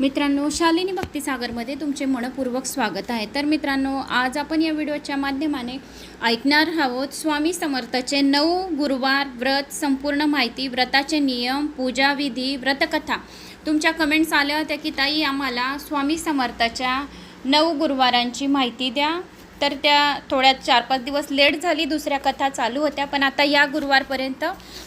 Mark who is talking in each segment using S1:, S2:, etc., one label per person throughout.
S1: मित्रांनो शालिनी भक्तिसागरमध्ये तुमचे मनपूर्वक स्वागत आहे. तर मित्रांनो आज आपण या व्हिडिओच्या माध्यमाने ऐकणार आहोत स्वामी समर्थाचे नऊ गुरुवार व्रत संपूर्ण माहिती व्रताचे नियम पूजाविधी व्रतकथा. तुमच्या कमेंट्स आल्या होत्या की ताई आम्हाला स्वामी समर्थाच्या नऊ गुरुवारांची माहिती द्या. तर त्या थोड्या चार पाच दिवस लेट झाली दुसऱ्या कथा चालू होत्या. पण आता या गुरुवारपर्यंत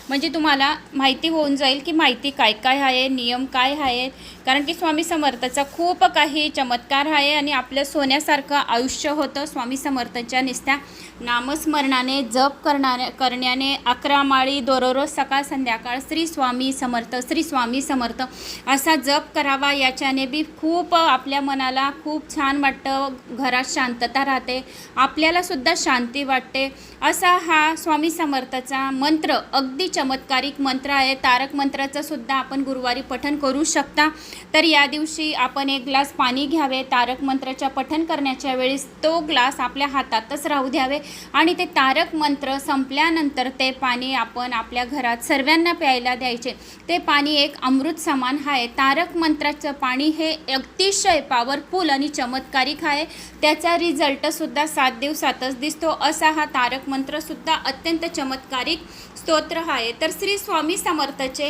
S1: म्हणजे तुम्हाला माहिती होऊन जाईल की माहिती काय काय आहे नियम काय आहेत. कारण की स्वामी समर्थाचा खूप काही चमत्कार आहे आणि आपलं सोन्यासारखं आयुष्य होतं स्वामी समर्थाच्या निस्त्या. नामस्मरणाने जप करणारे करण्याने अकरा माळी दररोज सकाळ संध्याकाळ श्री स्वामी समर्थ श्री स्वामी समर्थ असा जप करावा. याच्याने बी खूप आपल्या मनाला खूप छान वाटतं घरात शांतता राहते. आपल्याला सुद्धा शांती वाटते. असा हा स्वामी समर्थाचा मंत्र अगदी चमत्कारिक मंत्र आहे. तारक मंत्राचं सुद्धा आपण गुरुवारी पठन करू शकता. तर या दिवशी आपण एक ग्लास पाणी घ्यावे. तारक मंत्राच्या पठन करण्याच्या वेळेस तो ग्लास आपल्या हातातच राहू द्यावे. आणि ते तारक मंत्र संपल्यानंतर ते पाणी आपण आपल्या घरात सर्वांना प्यायला द्यायचे. ते पाणी एक अमृत समान आहे. तारक मंत्राचं पाणी हे अतिशय पॉवरफुल आणि चमत्कारिक आहे. त्याचा रिझल्टसुद्धा सात दिवसातच दिसतो असा हा तारक मंत्रसुद्धा अत्यंत चमत्कारिक स्तोत्र आहे. तर श्री स्वामी समर्थचे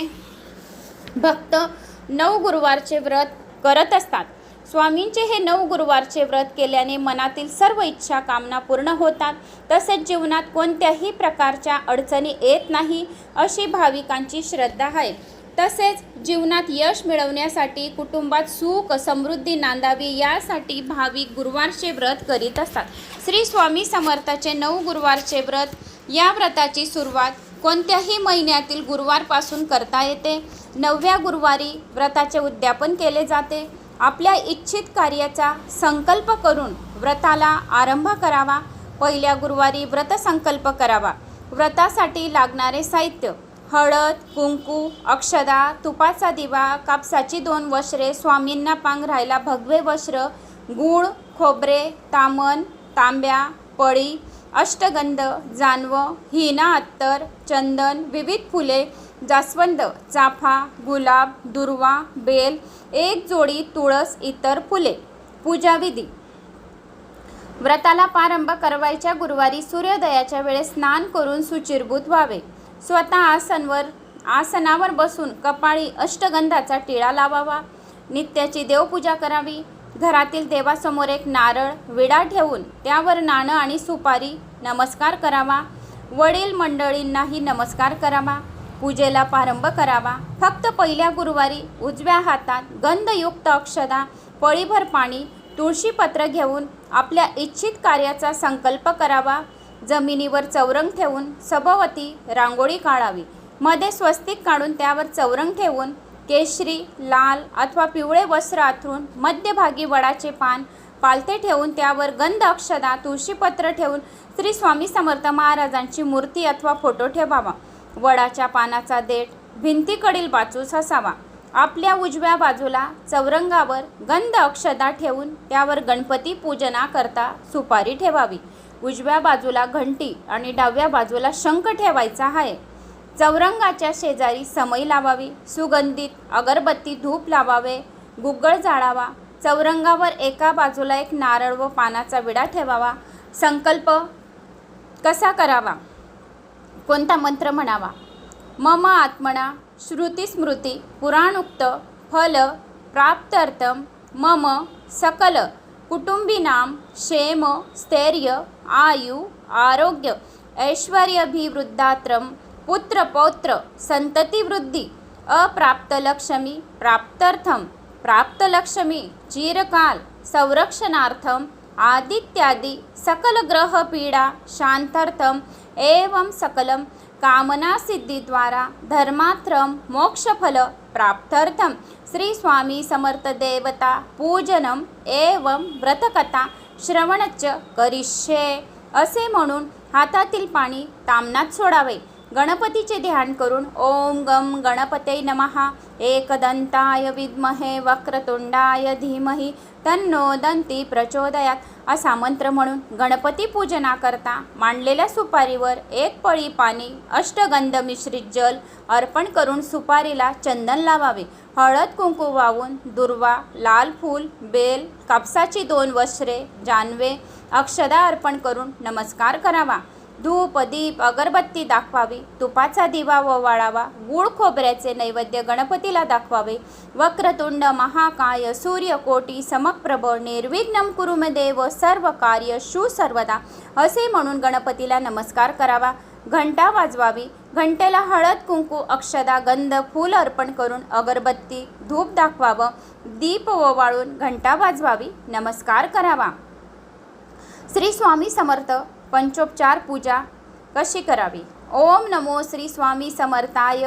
S1: भक्त नऊ गुरुवारचे व्रत करत असतात. स्वामींचे हे नऊ गुरुवारचे व्रत केल्याने मनातील सर्व इच्छा कामना पूर्ण होतात. तसेच जीवनात कोणत्याही प्रकारच्या अडचणी येत नाही अशी भाविकांची श्रद्धा आहे. तसेच जीवनात यश मिळवण्यासाठी कुटुंबात सुख समृद्धी नांदावी यासाठी भाविक गुरुवारचे व्रत करीत असतात. श्री स्वामी समर्थाचे नऊ गुरुवारचे व्रत. या व्रताची सुरुवात कोणत्याही महिन्यातील गुरुवारपासून करता येते. नवव्या गुरुवारी व्रताचे उद्यापन केले जाते. आपल्या इच्छित कार्याचा संकल्प करून व्रताला आरंभ करावा. पहिल्या गुरुवारी व्रतसंकल्प करावा. व्रतासाठी लागणारे साहित्य हळद कुंकू अक्षदा तुपाचा दिवा कापसाची दोन वस्त्रे स्वामींना पांग राहिला भगवे वस्त्र गूळ खोबरे तामण तांब्या पळी अष्टगंध जानवं हिना अत्तर चंदन विविध फुले जास्वंद चाफा गुलाब दुर्वा बेल एक जोडी तुळस इतर फुले. पूजाविधी. व्रताला प्रारंभ करवायच्या गुरुवारी सूर्योदयाच्या वेळेस स्नान करून सुचिरभूत व्हावे. स्वतः आसनवर आसनावर बसून कपाळी अष्टगंधाचा टिळा लावावा. नित्याची देवपूजा करावी. घरातील देवासमोर एक नारळ विडा ठेवून त्यावर नाणं आणि सुपारी नमस्कार करावा. वडील मंडळींनाही नमस्कार करावा. पूजेला प्रारंभ करावा. फक्त पहिल्या गुरुवारी उजव्या हातात गंधयुक्त अक्षदा पळीभर पाणी तुळशीपत्र घेऊन आपल्या इच्छित कार्याचा संकल्प करावा. जमिनीवर चौरंग ठेवून सभोवती रांगोळी काढावी. मध्ये स्वस्तिक काढून त्यावर चौरंग ठेवून केशरी लाल अथवा पिवळे वस्त्र आथरून मध्यभागी वडाचे पान पालथे ठेवून त्यावर गंध अक्षदा तुळशीपत्र ठेवून श्री स्वामी समर्थ महाराजांची मूर्ती अथवा फोटो ठेवावा. वडाच्या पानाचा देठ भिंतीकडील बाजूस असावा. आपल्या उजव्या बाजूला चौरंगावर गंध अक्षदा ठेवून त्यावर गणपती पूजना करता सुपारी ठेवावी. उजव्या बाजूला घंटी आणि डाव्या बाजूला शंख ठेवायचा आहे. चौरंगाच्या शेजारी समई लावावी सुगंधित अगरबत्ती धूप लावावे गुग्गळ जाळावा चौरंगावर एका बाजूला एक नारळ व पानाचा विडा ठेवावा. संकल्प कसा करावा? कोणता मंत्र म्हणावा? मम आत्मना श्रुतीस्मृती पुराणुक्त फल प्राप्तर्थम मम सकल कुटुंबीनां क्षेम स्थैर्य आयु आरोग्य ऐश्वर्यभिवृद्धात्रम पुत्रपौत्र संततिवृद्धी अप्राप्तलक्ष्मी प्राप्त्यर्थम प्राप्तलक्ष्मी चिरकाल संरक्षणार्थम् आदित्यादि सकलग्रहपीडा शांतार्थम एवं सकलं कामनासिद्धिद्वारा धर्मात्रम मोक्षफल प्राप्त्यर्थम श्री स्वामी समर्थ एवं व्रतकथा श्रवणच करिष्ये. असे म्हणून हातातील पाणी तामनात सोडावे. गणपतीचे ध्यान करून ओम गम गणपते नमहा एकदंताय विद्महे वक्रतुंडाय धीमहि तन्नो दंती प्रचोदयात असा मंत्र म्हणून गणपती पूजनाकरता मांडलेल्या सुपारीवर एक पळी पाणी अष्टगंध मिश्रित जल अर्पण करून सुपारीला चंदन लावावे. हळद कुंकू वाहून दुर्वा लाल फूल बेल कापसाची दोन वस्त्रे जानवे अक्षदा अर्पण करून नमस्कार करावा. धूप दीप अगरबत्ती दाखवावी. तुपाचा दिवा ववाळावा गूळ खोबऱ्याचे नैवेद्य गणपतीला दाखवावे. वक्रतुंड महाकाय सूर्यकोटी समप्रभ निर्विघ्नम कुरुमदेव सर्व कार्य शू सर्वदा असे म्हणून गणपतीला नमस्कार करावा. घंटा वाजवावी. घंटेला हळद कुंकू अक्षदा गंध फूल अर्पण करून अगरबत्ती धूप दाखवावं. दीप ओवाळून घंटा वाजवावी. नमस्कार करावा. श्री स्वामी समर्थ पंचोपचार पूजा कशी करावी? ओम नमो श्री स्वामी समर्थाय.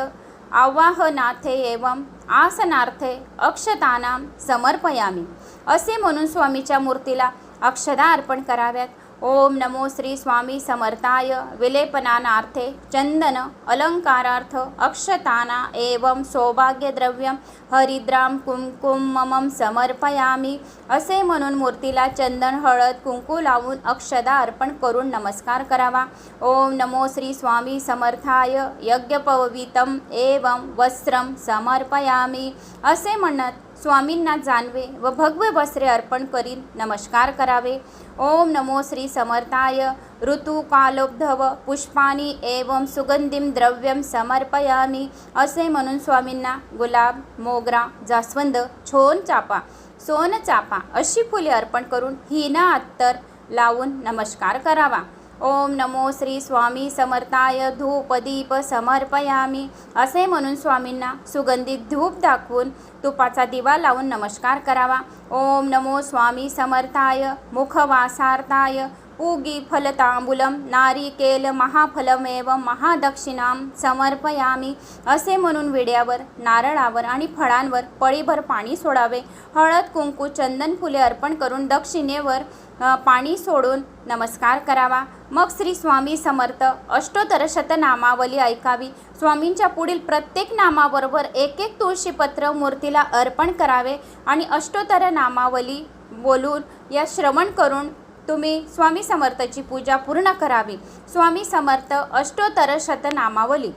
S1: आवाहनाथे एवम आसनार्थे अक्षतानाम समर्पयामी. असे म्हणून स्वामीच्या मूर्तीला अक्षदा अर्पण कराव्यात. ओम नमो श्री स्वामी समर्थाय. विलेपनानार्थे चंदन अलंकारार्थ अक्षताना एवं सौभाग्यद्रव्यं हरिद्राम कुंकुममं समर्पयामी. असे म्हणून मूर्तीला चंदन हळद कुंकू लावून अक्षदा अर्पण करून नमस्कार करावा. ओम नमो श्री स्वामी समर्थाय. यज्ञपवितम एवं वस्त्रं समर्पयामी. असे म्हणत स्वामींना जाणवे व भगवे वस्त्रे अर्पण करीन नमस्कार करावे. ओम नमो श्री समर्थाय. ऋतुकालोब्धव पुष्पाणी एवं सुगंधीम द्रव्यम समर्पयामी असे म्हणून स्वामींना गुलाब मोगरा जास्वंद छोन चापा सोन चापा अशी फुले अर्पण करून हिना अत्तर लावून नमस्कार करावा. ओम नमो श्री स्वामी समर्थाय धूप दीप समर्पयामी. असे म्हणून स्वामींना सुगंधित धूप दाखवून तुपाचा दिवा लावून नमस्कार करावा. ओम नमो स्वामी समर्थाय मुखवासार्थाय पूगी फलतांबूलम नारिकेल महाफलमेव महादक्षिणाम समर्पयामी. असे म्हणून विड्यावर नारळावर आणि फळांवर पळीभर पाणी सोडावे. हळद कुंकू चंदन फुले अर्पण करून दक्षिणेवर पाणी सोडून नमस्कार करावा. मग श्री स्वामी समर्थ अष्टोत्तर शतनामावली ऐकावी. स्वामींच्या पुढील प्रत्येक नामाबरोबर एक एक तुळशीपत्र मूर्तीला अर्पण करावे आणि अष्टोत्तर नामावली बोलून या श्रवण करून तुम्ही स्वामी समर्थची पूजा पूर्ण करावी. स्वामी समर्थ अष्टोत्तर शतनामावली.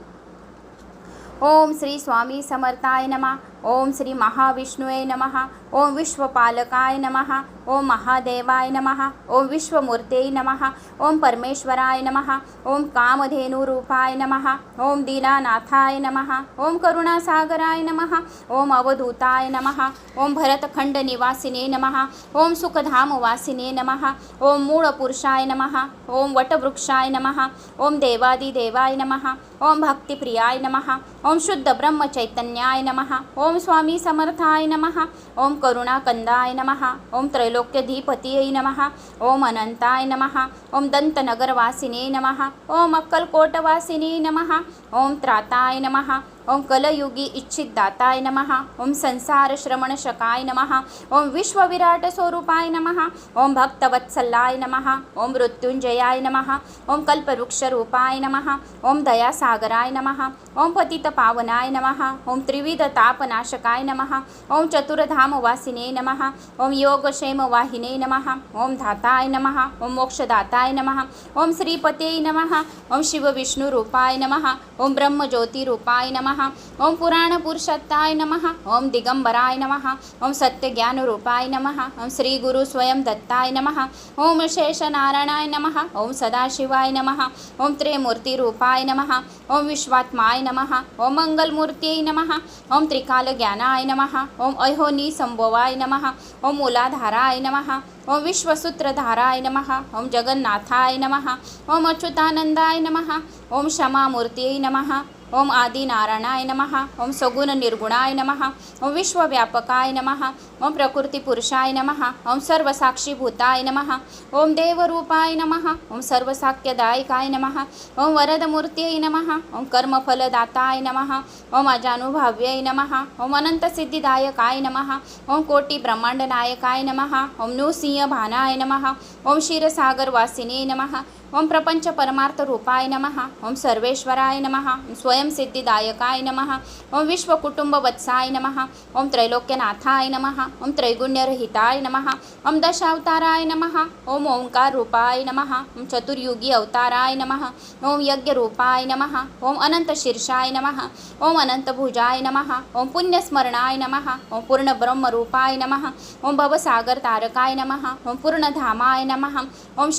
S1: ओम श्री स्वामी समर्थाय नमा. ओम श्री महाविष्णुवे नमः ओम विश्वपालकाय नमः ओम महादेवाय नमः ओम विश्वमूर्ते नमः ओम परमेश्वराय नमः ओम कामधेनुरूपाय नमः ओम दीनानाथाय नमः ओम करुणासागराय नमः ओम अवधूताय नमः ओम भरतखंडनिवासिने नम नमः ओम सुखधामवासिने नमः ओम मूळपुरुषाय नमः ओम वटवृक्षाय नमः ओम देवादिदेवाय नमः ओम भक्तिप्रियाय नमः। ओम शुद्ध ब्रह्मचैतन्याय नमः। ओम स्वामी समर्थाय नमः। ओम करुणाकंदाय नमः। ओम त्रैलोक्यधीपतीयै नमः। ओम अनंताय नमः। ओम दंतनगरवासिने नमः। ओम अक्कलकोटवासिने नमः। ओम त्राताय नमः। ओम कलयुगी इच्छितदाताय नमः ओम संसार श्रवण शकाय नमः ओम विश्वविराट स्वरूपाय नमः ओम भक्तवत्सलाय नमः ओम मृत्युंजयाय नमः ओम कल्पवृक्षरूपाय नमः ओम दयासागराय नमः ओम पतितपावनाय नमः ओम त्रिविधतापनाशकाय नमः ओम चतुर्धामवासिने नमः ओम योगक्षेमवाहिने नमः ओम धाताय नमः ओम मोक्षदाताय नमः ओम श्रीपते नमः ओम शिवविष्णुरूपाय नमः ओम ब्रह्मज्योतिरूपाय नमः ओम पुराणपुरुषत्ताय नमः ओम दिगंबराय नमः ओम सत्यज्ञानरूपाय नमः ओम श्री गुरु स्वयं दत्ताय नमः ओम शेषनारायणाय नमः ओम सदाशिवाय नमः ओम त्रिमूर्तिरूपाय नमः ओम विश्वात्माय नमः ओम मंगलमूर्त्यै नमः ओम त्रिकालज्ञानाय नमः ओम अहोनी संभवाय नमः ओम मूलाधाराय नमः ओम विश्वसूत्रधाराय नमः ओम जगन्नाथाय नमः ओम अच्युतानंदाय नमः ओम क्षमामूर्त्यै नमः ओम आदिनारायणाय नमः ओम सगुण निर्गुणाय नमः ओम विश्वव्यापकाय नमः ओम प्रकृतिपुरुषाय नमः ओम सर्वसाक्षीभूताय नमः ओम देवरूपाय नमः ओम सर्वसाख्यदायकाय नमः ओम वरदमूर्त्यै नमः ओम कर्मफलदाताय नमः ओम अजानुभाव्यै नमः ओम अनंतसिद्धिदायकाय नमः ओम कोटिब्रह्माण्डनायकाय नमः ओम नृसिंहभानाय नमः ओम क्षीरसागरवासिने नमः ओम प्रपंच परमार्थ रूपाय नमः ओम सर्वेश्वराय नमः ओम स्वयंसिद्धिदायकाय नमः ओम विश्वकुटुंब वत्साय नमः ओम त्रैलोक्यनाथाय नमः ओम त्रैगुण्यरहिताय नमः ओम दशावताराय नमः ओम ओंकार रूपाय नमः ओम चतुर्युगी अवताराय नमः ओम यज्ञरूपाय नमः ओम अनंत शीर्षाय नमः ओम अनंत भुजाय नमः ओम पुण्यस्मरणाय नमः ओम पूर्णब्रह्मरूपाय नमः ओम भवसागर तारकाय नमः ओम पूर्णधामाय नमः ओम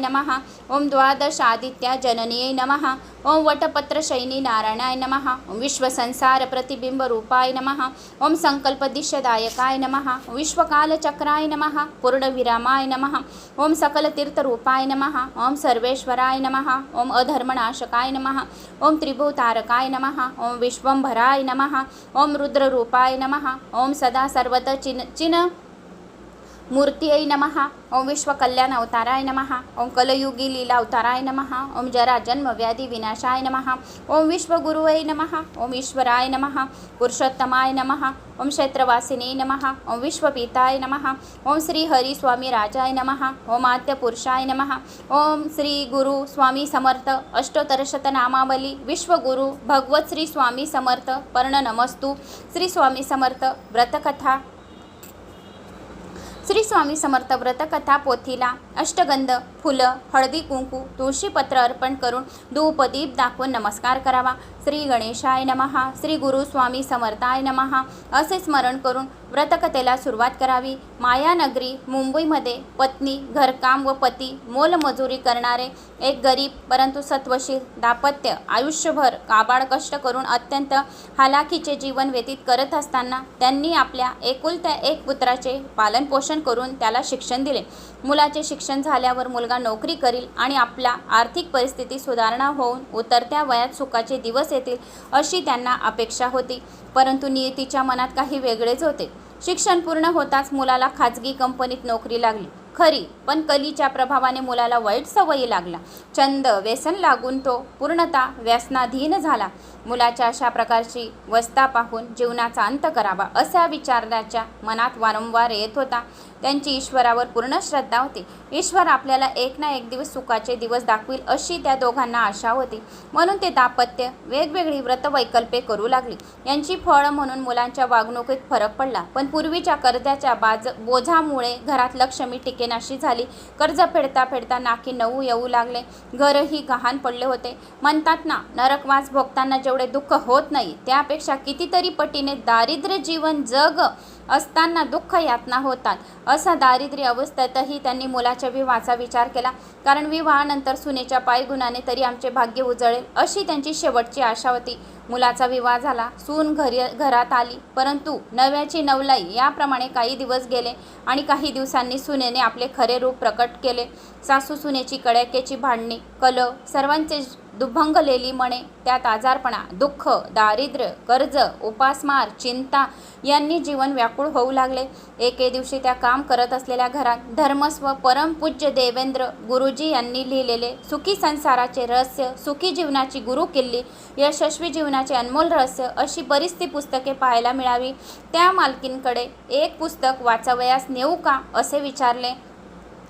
S1: नमः नमः ओम द्वादश आदित्या जननीय नमः ओम वटपत्रशैनी नारायणाय नमः ओम विश्वसंसार प्रतिबिंब रूपाय नमः ओम संकल्प दिशदायकाय नमः विश्वकालचक्राय नमः पूर्णविरामाय नमः ओम सकलतीर्थरूपाय नमः ओम सर्वेश्वराय नमः ओम अधर्मनाशकाय नमः ओम त्रिभुतारकाय नमः ओम विश्वंभराय नमः ओम रुद्ररूपाय नमः ओम सदा सर्वत चिन चिन मूर्तीयै नमः ओम विश्वकल्याण अवताराय नमः ओम कलयुगी लीला अवताराय नमः ओम जरा जन्म व्याधी विनाशाय नमः ओम विश्वगुरुवै नमः ओम ईश्वराय नमः पुरुषोत्तमाय नमः ओम क्षेत्रवासिनी नमः ओम विश्वपिताय नमः ओम श्री हरी स्वामी राजाय नमः ओम आद्य पुरुषाय नमः ओम श्री गुरु स्वामी समर्थ अष्टोत्तरशत नामावली विश्वगुरु भगवत श्री स्वामी समर्थ पर्ण नमस्तू श्री स्वामी समर्थ व्रतकथा श्री स्वामी समर्थ व्रतकथा पोथीला अष्टगंध. फुलं हळदी कुंकू तुळशीपत्र अर्पण करून धूप दीप दाखवून नमस्कार करावा. श्री गणेशाय नमहा श्री गुरुस्वामी समर्थाय नमहा असे स्मरण करून व्रतकथेला सुरुवात करावी. मायानगरी मुंबईमध्ये पत्नी घरकाम व पती मोलमजुरी करणारे एक गरीब परंतु सत्वशील दाम्पत्य आयुष्यभर काबाड कष्ट करून अत्यंत हालाखीचे जीवन व्यतीत करत असताना त्यांनी आपल्या एकुलत्या एक पुत्राचे पालनपोषण करून त्याला शिक्षण दिले. मुलाचे शिक्षण झाल्यावर मुलगा नोकरी करील आणि आपला आर्थिक परिस्थिती सुधारणा होऊन उतरत्या वयात सुखाचे दिवस येतील अशी त्यांना अपेक्षा होती. परंतु नियतीच्या मनात काही वेगळेच होते. शिक्षण पूर्ण होताच मुलाला खाजगी कंपनीत नोकरी लागली. खरी पण कलीच्या प्रभावाने मुलाला वाईट सवयी लागला छंद व्यसन लागून तो पूर्णतः व्यसनाधीन झाला. मुलाच्या अशा प्रकारची वस्ता पाहून जीवनाचा अंत करावा असा विचाराच्या मनात वारंवार येत होता. त्यांची ईश्वरावर पूर्ण श्रद्धा होती. ईश्वर आपल्याला एक ना एक दिवस सुखाचे दिवस दाखवील अशी त्या दोघांना आशा होती. म्हणून ते दाम्पत्य वेगवेगळी व्रतवैकल्पे करू लागली. यांची फळ म्हणून मुलांच्या वागणुकीत फरक पडला. पण पूर्वीच्या कर्जाच्या बाज बोझामुळे घरात लक्ष्मी टिकेनाशी झाली. कर्ज फेडता फेडता नाकी नऊ येऊ लागले. घरही गहाण पडले होते. म्हणतात ना नरकवास भोगताना जेवढे दुःख होत नाही त्यापेक्षा कितीतरी पटीने दारिद्र्य जीवन जग असताना दुःख यातना होतात. असा दारिद्र्य अवस्थेतही त्यांनी मुलाच्या विवाहाचा विचार केला. कारण विवाहानंतर सुनेच्या पायगुणाने तरी आमचे भाग्य उजळेल अशी त्यांची शेवटची आशा होती. मुलाचा विवाह झाला. सून घरी घरात आली. परंतु नव्याची नवलाई याप्रमाणे काही दिवस गेले आणि काही दिवसांनी सुनेने आपले खरे रूप प्रकट केले. सासू सुनेची कड्याक्याची भांडणी कल सर्वांचे दुभंगलेली मणे त्यात आजारपणा दुःख दारिद्र्य कर्ज उपासमार चिंता यांनी जीवन व्याकुळ होऊ लागले. एके दिवशी त्या काम करत असलेल्या घरात धर्मस्व परमपूज्य देवेंद्र गुरुजी यांनी लिहिलेले सुखी संसाराचे रहस्य सुखी जीवनाची गुरुकिल्ली यशस्वी जीवना जीवनाचे अनमोल रहस्य अशी बरीच ती पुस्तके पाहायला मिळावी. त्या मालकींकडे एक पुस्तक वाचावयास नेऊ का? असे विचारले.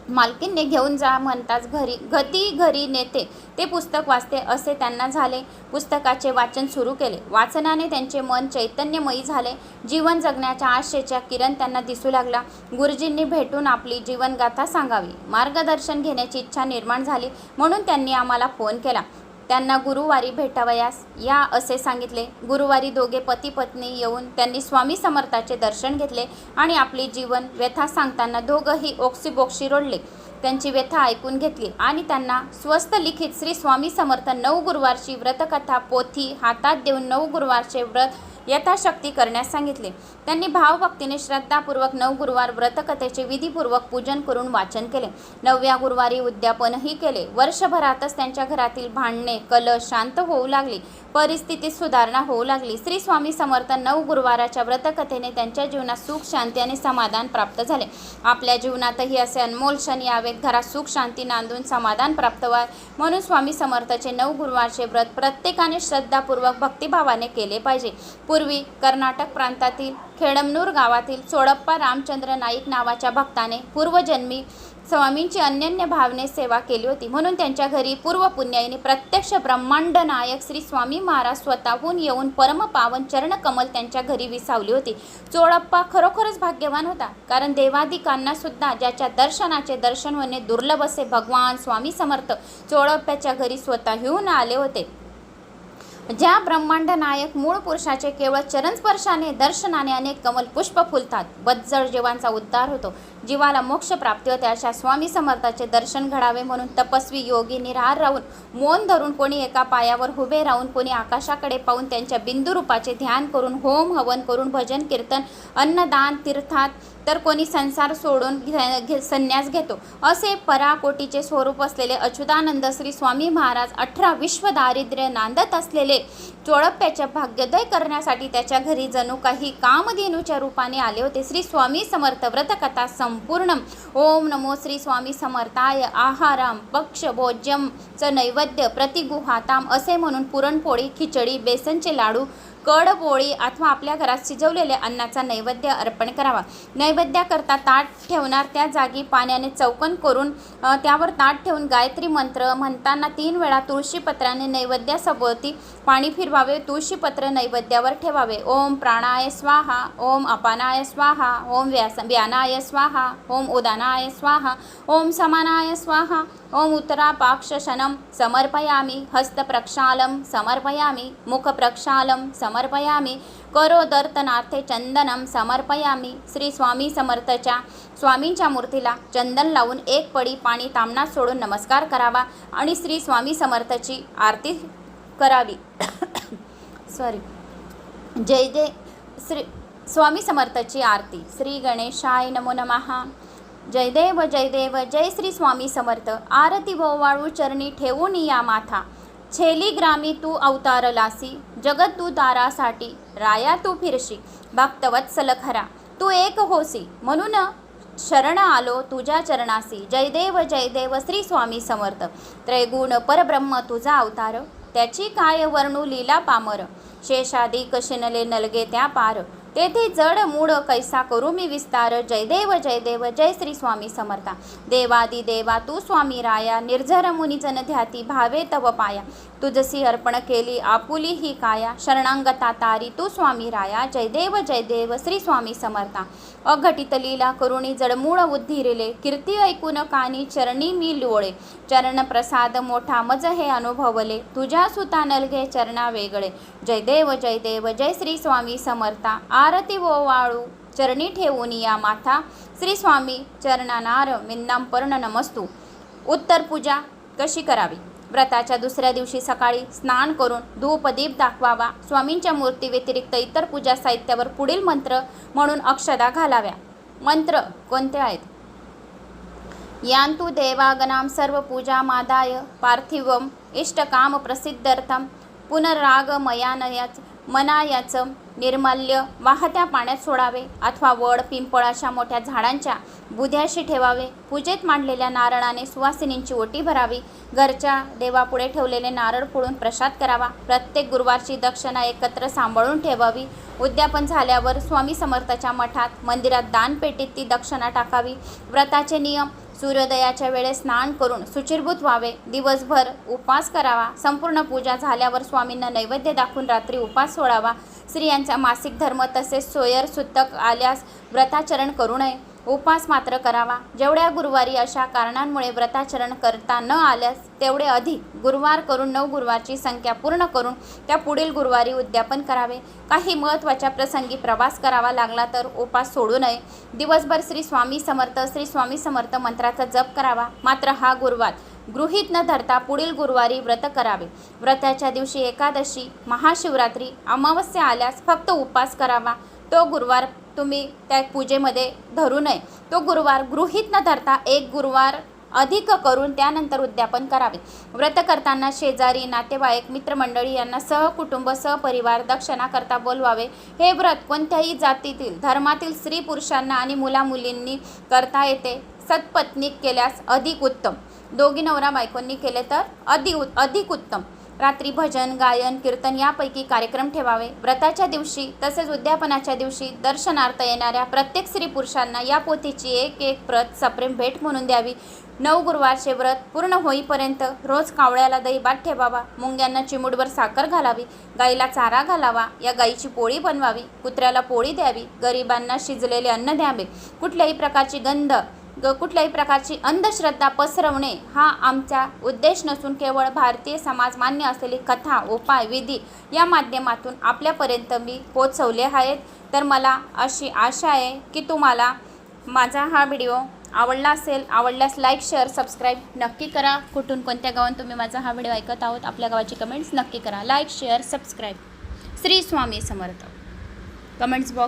S1: मालकींनी घेऊन जा म्हणताच घरी गती घरी नेते. ते पुस्तक वाचते असे त्यांना झाले. पुस्तकाचे वाचन सुरू केले. वाचनाने त्यांचे मन चैतन्यमयी झाले. जीवन जगण्याच्या आशेच्या किरण त्यांना दिसू लागला. गुरुजींनी भेटून आपली जीवनगाथा सांगावी. मार्गदर्शन घेण्याची इच्छा निर्माण झाली. म्हणून त्यांनी आम्हाला फोन केला. त्यांना गुरुवारी भेटावयास. या असे सांगितले. गुरुवारी दोघे पती पत्नी येऊन त्यांनी स्वामी समर्थाचे दर्शन घेतले आणि आपली जीवन व्यथा सांगताना दोघंही ओक्सीबोक्शी रोडले. त्यांची व्यथा ऐकून घेतली आणि त्यांना स्वस्त लिखित श्री स्वामी समर्थ नऊ गुरुवारची व्रतकथा पोथी हातात देऊन नऊ गुरुवारचे व्रत यथाशक्ती करण्यास सांगितले. त्यांनी भावभक्तीने श्रद्धापूर्वक नऊ गुरुवार व्रतकथेचे विधीपूर्वक पूजन करून वाचन केले. नवव्या गुरुवारी उद्यापनही केले. वर्षभरातच त्यांच्या घरातील भांडणे कलश शांत होऊ लागली. परिस्थितीत सुधारणा होऊ लागली. श्री स्वामी समर्थ नऊ गुरुवाराच्या व्रतकथेने त्यांच्या जीवनात सुख शांती आणि समाधान प्राप्त झाले. आपल्या जीवनातही असे अनमोल क्षण यावेत. घरात सुख शांती नांदून समाधान प्राप्त व्हा म्हणून स्वामी समर्थाचे नऊ गुरुवारचे व्रत प्रत्येकाने श्रद्धापूर्वक भक्तिभावाने केले पाहिजे. पूर्वी कर्नाटक प्रांतातील खेडमनूर गावातील सोडप्पा रामचंद्र नाईक नावाच्या भक्ताने पूर्वजन्मी स्वामींची अनन्य भावने सेवा केली होती. म्हणून त्यांच्या घरी पूर्व पुण्याईने प्रत्यक्ष ब्रह्मांड नायक श्री स्वामी महाराज स्वतःहून येऊन परमपावन चरणकमल त्यांच्या घरी विसावली होती. चोळप्पा खरोखरच भाग्यवान होता. कारण देवाधिकांना सुद्धा ज्याच्या दर्शनाचे दर्शन होणे दुर्लभ असे भगवान स्वामी समर्थ चोळप्प्याच्या घरी स्वतःहून आले होते. ज्या ब्रह्मांड नायक मूळ पुरुषाचे केवळ चरणस्पर्शाने दर्शनाने अनेक कमल पुष्प फुलतात. बज्जळ जीवांचा उद्धार होतो. जीवाला मोक्ष प्राप्ती होते अशा स्वामी समर्थाचे दर्शन घडावे म्हणून तपस्वी योगी निराहार राहून मौन धरून कोणी एका पायावर उभे राहून कोणी आकाशाकडे पाहून त्यांच्या बिंदुरूपाचे ध्यान करून होम हवन करून भजन कीर्तन अन्नदान तीर्थात तर कोणी संसार सोडून घे घे संन्यास घेतो. असे पराकोटीचे स्वरूप असलेले अच्युतानंद श्री स्वामी महाराज अठरा विश्व दारिद्र्य नांदत असलेले चोळप्प्याच्या भाग्योदय करण्यासाठी त्याच्या घरी जणू काही कामधेनूच्या रूपाने आले होते. श्री स्वामी समर्थ व्रतकथा संपूर्ण ओम नमो श्री स्वामी समर्थाय. आहाराम पक्ष भोज्यम च नैवेद्य प्रतिगुहाताम. असे म्हणून पुरणपोळी खिचडी बेसनचे लाडू कडपोळी अथवा आपल्या घरात शिजवलेल्या अन्नाचा नैवेद्य अर्पण करावा. नैवेद्याकरता ताट ठेवणार त्या जागी पाण्याने चौकन करून त्यावर ताट ठेवून गायत्री मंत्र म्हणताना तीन वेळा तुळशीपत्राने नैवेद्यासभोवती पाणी फिरवावे. तुळशीपत्र नैवेद्यावर ठेवावे. ओम प्राणाय स्वाहा ओम अपानाय स्वाहा ओम व्यास व्यानाय स्वाहा ओम उदानाय स्वाहा ओम समानाय स्वाहा ओम उत्तरापाक्षशनं समर्पयामि हस्तप्रक्षालं समर्पयामि मुखप्रक्षालं समर्पयामि। करोदर्तनार्थे चंदनं समर्पयामि। श्री स्वामी समर्थच्या स्वामींच्या मूर्तीला चंदन लावून एक पडी पाणी तामणात सोडून नमस्कार करावा आणि श्री स्वामी समर्थची आरती करावी. सॉरी जय जय श्री स्वामी समर्थची आरती. श्री गणेशाय नमो नमः. जय देव जय देव जय श्री स्वामी समर्थ. आरती भोवाळू चरणी ठेवून या माथा. छेली ग्रामी तू अवतारलासी जगत तू दारासाठी राया तू फिरशी भक्तवत्सल खरा. तू एक होसी म्हणून शरण आलो तुझ्या चरणासी. जयदेव जयदेव श्री स्वामी समर्थ. त्रैगुण परब्रह्म तुझा अवतार. त्याची काय वर्णू लीला पामर. शेषादी कशिनले नलगे त्या पार. तेथे जड मूड कैसा करू मी विस्तार? जय देव जय देव जय श्री स्वामी समर्था. देवादि देवा तू स्वामी राया निर्झर मुनी जन ध्याती भावे तव पाया. तुझसी अर्पण केली आपुली ही काया. शरणांगता तारी तू स्वामी राया. जय देव जय देव श्री स्वामी समर्था. अघटित लीला करुणी जडमूळ उद्धिरिले. कीर्ती ऐकून कानी चरणी मी लोळे. चरण प्रसाद मोठा मज हे अनुभवले. तुझ्या सुता नलघे चरणा वेगळे जय देव जय देव जय श्री स्वामी समर्था. आ आरती वाळू चरणी ठेवून या माथा. श्री स्वामी चरणानार मिन्नाम पर्ण नमस्तू. उत्तर पूजा कशी करावी? व्रताच्या दुसऱ्या दिवशी सकाळी स्नान करून धूपदीप दाखवावा. स्वामींच्या मूर्ती व्यतिरिक्त इतर पूजा साहित्यावर पुढील मंत्र म्हणून अक्षदा घालाव्या. मंत्र कोणते आहेत? यांतु देवागनाम सर्व पूजा मादाय पार्थिवम् इष्टकाम प्रसिद्धार्थम. पुनरागमयानयाच मनायाचं निर्मल्य वाहत्या पाण्यात सोडावे अथवा वड पिंपळ अशा मोठ्या झाडांच्या बुध्याशी ठेवावे. पूजेत मांडलेल्या नारळाने सुवासिनींची ओटी भरावी. घरच्या देवापुढे ठेवलेले नारळ फोडून प्रसाद करावा. प्रत्येक गुरुवारची दक्षिणा एकत्र सांभाळून ठेवावी. उद्यापन झाल्यावर स्वामी समर्थाच्या मठात मंदिरात दानपेटीत ती दक्षिणा टाकावी. व्रताचे नियम सूर्योदयाच्या वेळेस स्नान करून सुचिरभूत व्हावे. दिवसभर उपवास करावा. संपूर्ण पूजा झाल्यावर स्वामींना नैवेद्य दाखवून रात्री उपास सोडावा. स्त्रियांचा मासिक धर्म तसेच सोयर सुतक आल्यास व्रताचरण करू नये. उपास मात्र करावा. जेवढ्या गुरुवारी अशा कारणांमुळे व्रताचरण करता न आल्यास तेवढे अधिक गुरुवार करून नऊ गुरुवारची संख्या पूर्ण करून त्या पुढील गुरुवारी उद्यापन करावे. काही महत्त्वाच्या प्रसंगी प्रवास करावा लागला तर उपास सोडू नये. दिवसभर श्री स्वामी समर्थ श्री स्वामी समर्थ मंत्राचा जप करावा. मात्र हा गुरुवार गृहीत न धरता पुढील गुरुवारी व्रत करावे. व्रताच्या दिवशी एकादशी महाशिवरात्री अमावस्या आल्यास फक्त उपास करावा. तो गुरुवार तुम्ही त्या पूजेमध्ये धरू नये. तो गुरुवार गृहीत न धरता एक गुरुवार अधिक करून त्यानंतर उद्यापन करावे. व्रत करताना शेजारी नातेवाईक मित्रमंडळी यांना सहकुटुंब सहपरिवार दक्षिणा करता बोलवावे. हे व्रत कोणत्याही जातीतील धर्मातील स्त्री पुरुषांना आणि मुलामुलींनी करता येते. सत्पत्नीक केल्यास अधिक उत्तम. दोघी नवरा बायकोंनी केले तर अधिक अधिक उत्तम. रात्री भजन गायन कीर्तन यापैकी कार्यक्रम ठेवावे. व्रताच्या दिवशी तसेच उद्यापनाच्या दिवशी दर्शनार्थ येणाऱ्या प्रत्येक स्त्री पुरुषांना या पोथीची एक एक प्रत सप्रेम भेट म्हणून द्यावी. नऊ गुरुवारचे व्रत पूर्ण होईपर्यंत रोज कावळ्याला दही भात ठेवावा. मुंग्यांना चिमुडवर साखर घालावी. गाईला चारा घालावा. या गाईची पोळी बनवावी. कुत्र्याला पोळी द्यावी. गरिबांना शिजलेले अन्न द्यावे. कुठल्याही प्रकारची गंध ग कुठल्याही प्रकारची अंधश्रद्धा पसरवणे हा आमचा उद्देश नसून केवळ भारतीय समाज मान्य असलेली कथा उपाय विधी या माध्यमातून आपल्यापर्यंत मी पोचवले आहेत. तर मला अशी आशा आहे की तुम्हाला माझा हा व्हिडिओ आवडला असेल आवडल्यास लाईक शेअर सबस्क्राईब नक्की करा. कुठून कोणत्या गावात तुम्ही माझा हा व्हिडिओ ऐकत आहोत आपल्या गावाची कमेंट्स नक्की करा. Like share subscribe. Shri Swami Samarth. Comments box